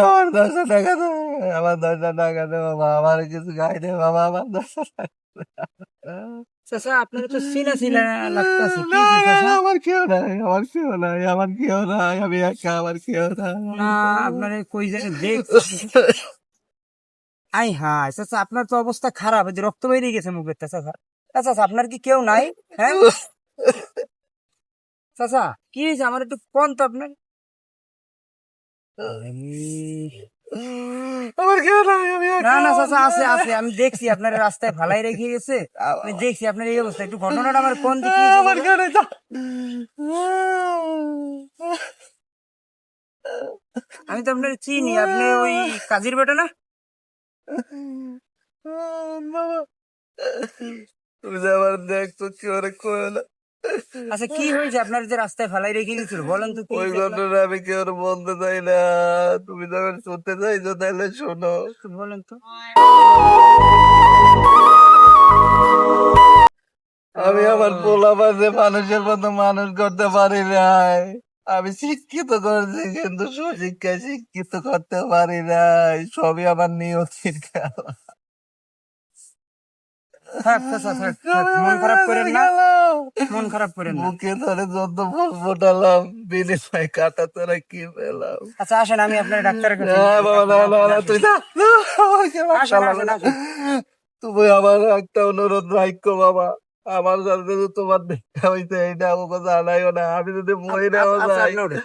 আমার দশটা টাকা দে আমার দশটা টাকা দে বাবা আমার কিছু খাই দে বাবা আমার দশটা টাকা চাচা আপনার তো চিনা চিনা লাগতেছে? আমার কেউ নাই আমার কেউ নাই আমার কেউ নাই আমি একা আমার কেউ নাই। না আপনার কই দেখ আই হাই চাচা আপনার তো অবস্থা খারাপ এই যে রক্ত বেরিয়ে গেছে মুখের চাচা। চাচা আপনার কি কেউ নাই হ্যাঁ? চাচা কি হয়েছে? আমার একটু কোন তো আপনার আমি দেখছি, আপনার রাস্তায় ফালাই রেখে গেছে। আমি দেখছি, আপনার এই অবস্থা। একটু ঘটনাটা আমার কোন দিকে আমি তো আপনার চিনি, আপনি ওই কাজীর বেটা না? তুমি আমার দেখছ, কি কইও না আচ্ছা কি হয়েছে? আপনার যে রাস্তায় ফালাই রেখে গেছিল বলেন তো ওই ঘটনা আমি কি ওর বলতে চাই না। তুমি যখন শুনতে চাইছো তাহলে শোনো। বলেন তো। আমি আমার পোলা বাজে মানুষের মতো মানুষ করতে পারি নাই। আমি শিক্ষিত করেছি কিন্তু সুশিক্ষায় শিক্ষিত করতে পারি নাই। সবই আমার নিয়তির খেলা। থাক থাক থাক, মন খারাপ করেন না। মন খারাপ করেন না। বুকে ধরে যত ফল ফোটালাম বিনিময় কাটা তোরা কি পেলাম আচ্ছা আসেন আমি আপনার ডাক্তারের কাছে তুই না। তুমি আমার একটা অনুরোধ ভাগ্য বাবা। আমার সাথে তোমার দেখা হইতে এটা আমাকে জানাইও না। আমি যদি মহিলা যাই। আপনি ওঠেন।